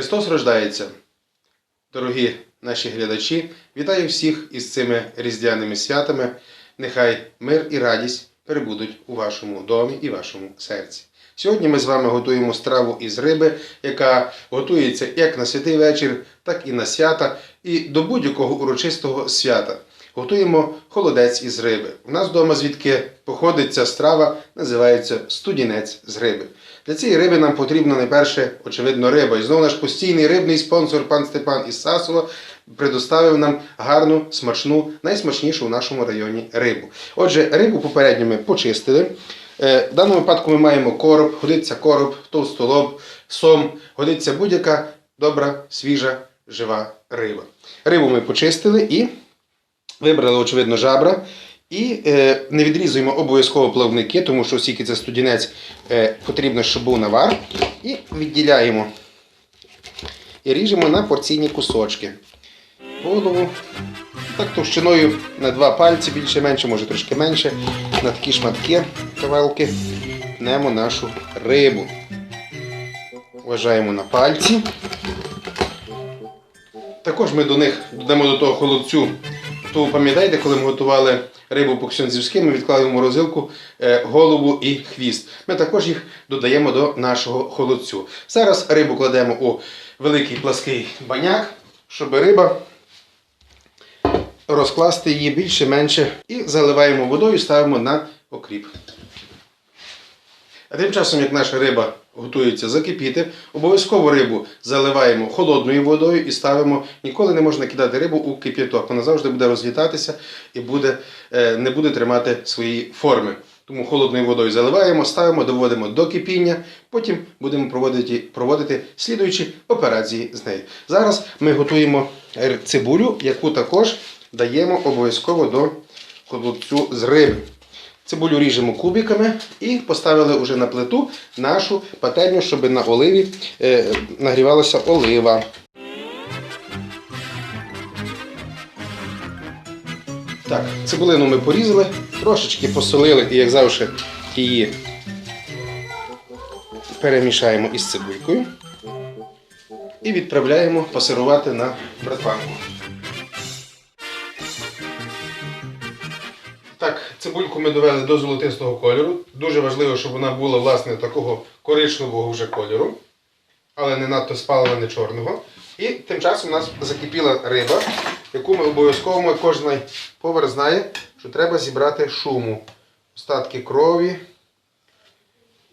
Христос рождається. Дорогі наші глядачі, вітаю всіх із цими різдвяними святами. Нехай мир і радість перебудуть у вашому домі і вашому серці. Сьогодні ми з вами готуємо страву із риби, яка готується як на святий вечір, так і на свята, і до будь-якого урочистого свята. Готуємо холодець із риби. У нас вдома, звідки походить ця страва, називається студінець з риби. Для цієї риби нам потрібно найперше, очевидно, риба. І знову наш постійний рибний спонсор пан Степан із Сасова предоставив нам гарну, смачну, найсмачнішу в нашому районі рибу. Отже, рибу попередньо ми почистили. Е, В даному випадку ми маємо короб, годиться короб, товстолоб, сом, годиться будь-яка добра, свіжа, жива риба. Рибу ми почистили і вибрали, очевидно, жабра. І е, не відрізуємо обов'язково плавники, тому що оскільки це студінець, е, потрібно, щоб був навар. І відділяємо і ріжемо на порційні кусочки. Голову. Так товщиною на два пальці, більше-менше, може трошки менше. На такі шматки, кавалки, пнемо нашу рибу. Вважаємо на пальці. Також ми до них додамо до того холодцю. То пам'ятаєте, коли ми готували рибу по ксьонзівськи, ми в морозилку е, голову і хвіст. Ми також їх додаємо до нашого холодцю. Зараз рибу кладемо у великий плаский баняк, щоб риба розкласти її більше-менше і заливаємо водою, ставимо на окріп. А тим часом, як наша риба готується закипіти, обов'язково рибу заливаємо холодною водою і ставимо. Ніколи не можна кидати рибу у кип'яток. Вона завжди буде розлітатися і буде, е, не буде тримати свої форми. Тому холодною водою заливаємо, ставимо, доводимо до кипіння, потім будемо проводити, проводити слідуючі операції з нею. Зараз ми готуємо цибулю, яку також даємо обов'язково до холодцю з риби. Цибулю ріжемо кубиками і поставили вже на плиту нашу пательню, щоб на оливі е, нагрівалася олива. Так, цибулину ми порізали, трошечки посолили і, як завжди, її перемішаємо із цибулькою і відправляємо пасирувати на братванку. Так, цибульку ми довели до золотистого кольору. Дуже важливо, щоб вона була власне такого коричневого вже кольору, але не надто спалена, не чорного. І тим часом у нас закипіла риба, яку ми обов'язково кожен повар знає, що треба зібрати шуму. Остатки крові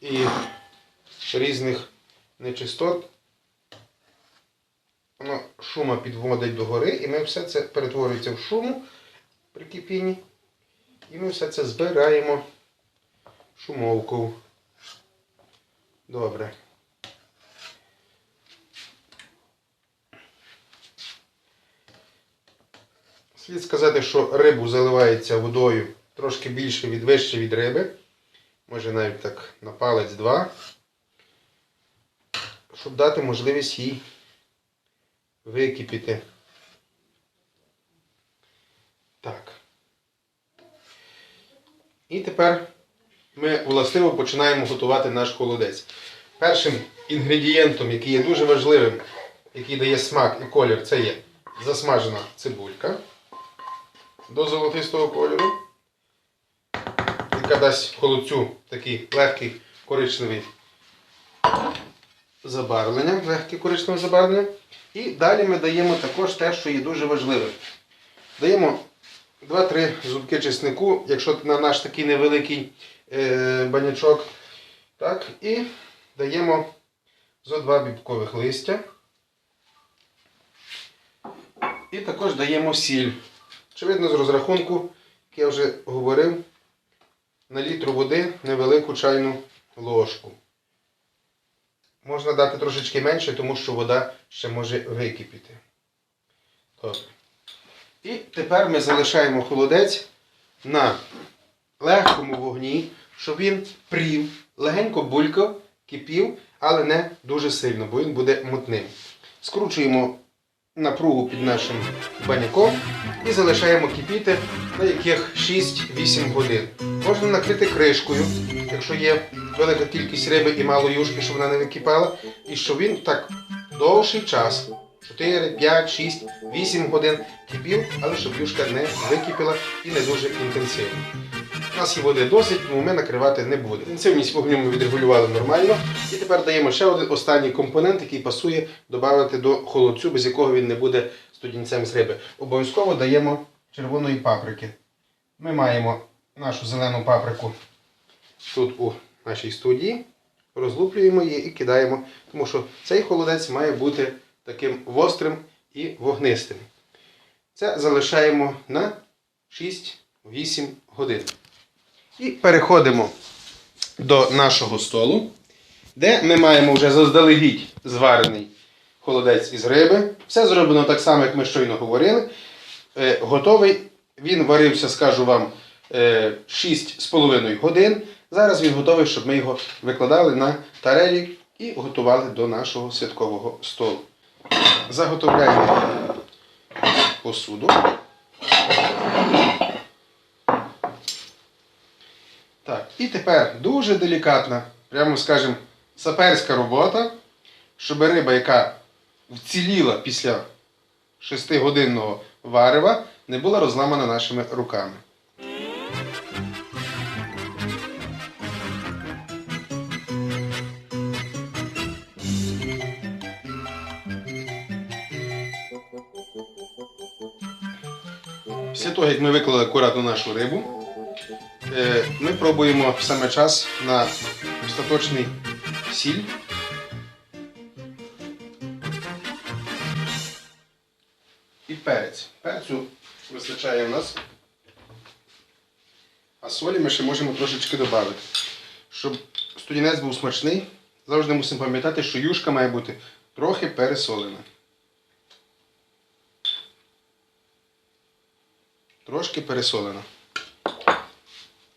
і різних нечистот. Воно шума підводить догори, і ми все це перетворюється в шуму при кипінні. І ми все це збираємо шумовку. Добре. Слід сказати, що рибу заливається водою трошки більше від вище від риби. Може навіть так на палець два. Щоб дати можливість їй википіти. Так. І тепер ми властиво починаємо готувати наш холодець. Першим інгредієнтом, який є дуже важливим, який дає смак і колір, це є засмажена цибулька до золотистого кольору, яка дасть холодцю такий легкий коричневий забарвлення, легке коричневе забарвлення. І далі ми даємо також те, що є дуже важливим. Даємо 2-3 зубки чеснику, якщо на наш такий невеликий е, банячок. Так, і даємо зо два бібкових листя. І також даємо сіль. Очевидно, з розрахунку, як я вже говорив, на літру води невелику чайну ложку. Можна дати трошечки менше, тому що вода ще може википіти. Добре. І тепер ми залишаємо холодець на легкому вогні, щоб він прів, легенько булькав, кипів, але не дуже сильно, бо він буде мутним. Скручуємо напругу під нашим баняком і залишаємо кипіти на яких 6-8 годин. Можна накрити кришкою, якщо є велика кількість риби і мало юшки, щоб вона не википала, і щоб він так довший час 4, 5, 6, 8 годин кипів, але щоб юшка не википіла і не дуже інтенсивно. У нас є води досить, тому ми накривати не будемо. Інтенсивність вогню ми відрегулювали нормально. І тепер даємо ще один останній компонент, який пасує додати до холодцю, без якого він не буде студінцем з риби. Обов'язково даємо червоної паприки. Ми маємо нашу зелену паприку тут у нашій студії. Розлуплюємо її і кидаємо, тому що цей холодець має бути таким гострим і вогнистим. Це залишаємо на 6-8 годин. І переходимо до нашого столу, де ми маємо вже заздалегідь зварений холодець із риби. Все зроблено так само, як ми щойно говорили. Е, готовий. Він варився, скажу вам, е, 6,5 годин. Зараз він готовий, щоб ми його викладали на тарелі і готували до нашого святкового столу. Заготовляємо посуду. Так, і тепер дуже делікатна, прямо скажемо, саперська робота, щоб риба, яка вціліла після 6-годинного варева, не була розламана нашими руками. Після того, як ми виклали акуратно нашу рибу, е, ми пробуємо саме час на остаточний сіль. І перець. Перцю вистачає в нас. А солі ми ще можемо трошечки додати. Щоб студінець був смачний, завжди мусимо пам'ятати, що юшка має бути трохи пересолена. Трошки пересолена.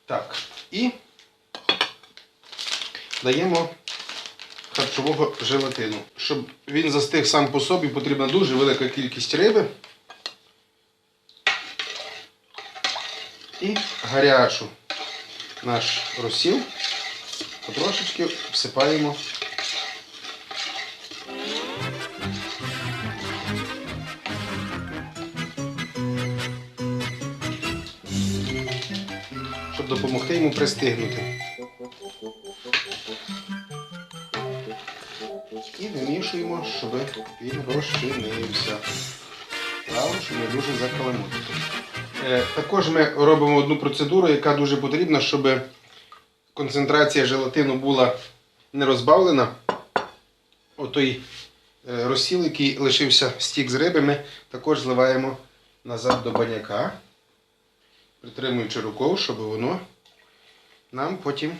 Так. І даємо харчового желатину. Щоб він застиг сам по собі, потрібна дуже велика кількість риби. І гарячу наш розсіл потрошечки всипаємо. Допомогти йому пристигнути. І вимішуємо, щоб він розчинився. Правильно, щоб не дуже закаламутити. Е, Також ми робимо одну процедуру, яка дуже потрібна, щоб концентрація желатину була не розбавлена. Отой е, розсіл, який лишився стік з риби, ми також зливаємо назад до баняка, притримуючи рукою, щоб воно нам потім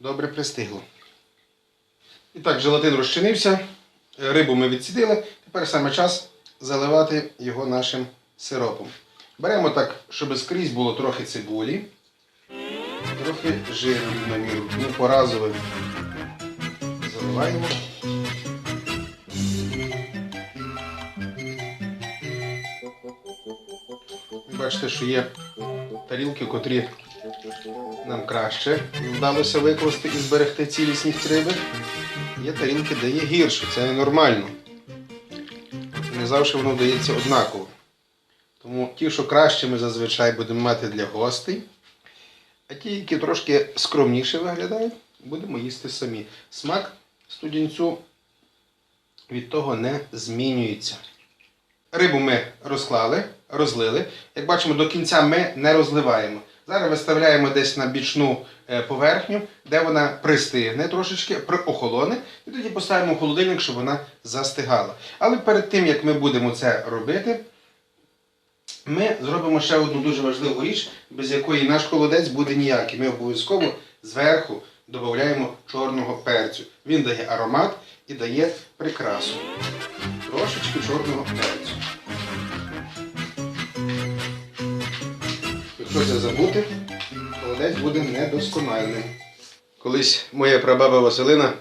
добре пристигло. І так, желатин розчинився, рибу ми відсідили. Тепер саме час заливати його нашим сиропом. Беремо так, щоб скрізь було трохи цибулі, трохи жиру на міру. Ну, поразово заливаємо. Бачите, що є тарілки, котрі нам краще вдалося викласти і зберегти цілісність риби. Є тарілки, де є гірше, це нормально. Не завжди воно вдається однаково. Тому ті, що краще ми зазвичай будемо мати для гостей, а ті, які трошки скромніше виглядають, будемо їсти самі. Смак студінцю від того не змінюється. Рибу ми розклали, розлили. Як бачимо, до кінця ми не розливаємо. Зараз виставляємо десь на бічну е, поверхню, де вона пристигне трошечки, охолоне, і тоді поставимо в холодильник, щоб вона застигала. Але перед тим, як ми будемо це робити, ми зробимо ще одну дуже важливу річ, без якої наш холодець буде ніякий. Ми обов'язково зверху додаємо чорного перцю. Він дає аромат і дає прикрасу. Трошечки чорного перцю. Якщо це забути, холодець буде недоскональним. Колись моя прабаба Василина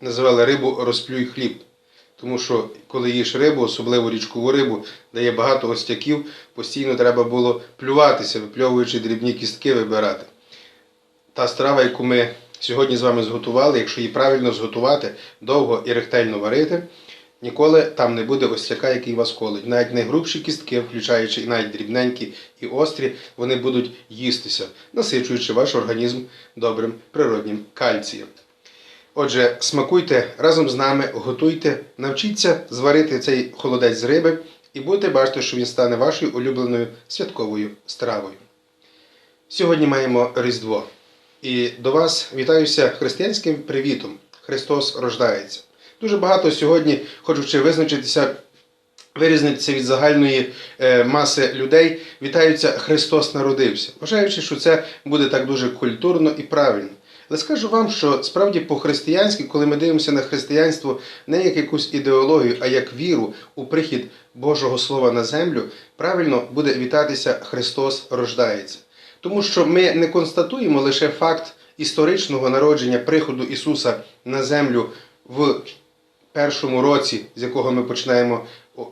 називала рибу розплюй хліб. Тому що коли їш рибу, особливо річкову рибу, де є багато остяків, постійно треба було плюватися, випльовуючи дрібні кістки, вибирати. Та страва, яку ми сьогодні з вами зготували, якщо її правильно зготувати, довго і ретельно варити, ніколи там не буде осляка, який вас колить. Навіть найгрубші кістки, включаючи і навіть дрібненькі і острі, вони будуть їстися, насичуючи ваш організм добрим природнім кальцієм. Отже, смакуйте разом з нами, готуйте, навчіться зварити цей холодець з риби і будете бачити, що він стане вашою улюбленою святковою стравою. Сьогодні маємо Різдво. І до вас вітаюся християнським привітом. Христос рождається. Дуже багато сьогодні, хочучи визначитися, вирізнитися від загальної е, маси людей, вітаються Христос народився, вважаючи, що це буде так дуже культурно і правильно. Але скажу вам, що справді по-християнськи, коли ми дивимося на християнство не як якусь ідеологію, а як віру у прихід Божого Слова на землю, правильно буде вітатися Христос рождається. Тому що ми не констатуємо лише факт історичного народження приходу Ісуса на землю в першому році, з якого ми починаємо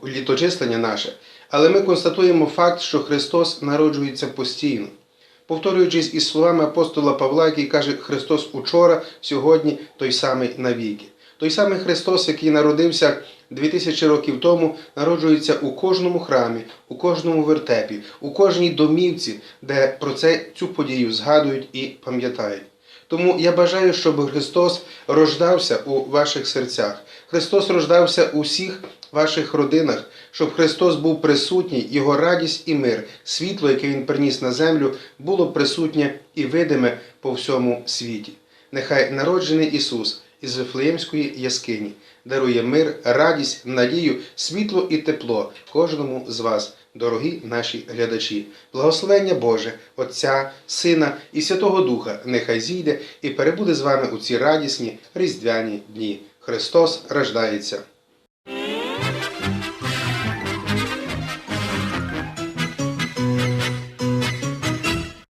літочислення наше, але ми констатуємо факт, що Христос народжується постійно. Повторюючись із словами апостола Павла, який каже, Христос учора, сьогодні той самий навіки. Той самий Христос, який народився 2000 років тому, народжується у кожному храмі, у кожному вертепі, у кожній домівці, де про це, цю подію згадують і пам'ятають. Тому я бажаю, щоб Христос рождався у ваших серцях. Христос рождався у всіх ваших родинах, щоб Христос був присутній, Його радість і мир, світло, яке Він приніс на землю, було присутнє і видиме по всьому світі. Нехай народжений Ісус із Вифлеємської яскині дарує мир, радість, надію, світло і тепло кожному з вас, дорогі наші глядачі. Благословення Боже, Отця, Сина і Святого Духа нехай зійде і перебуде з вами у ці радісні різдвяні дні. Христос рождається.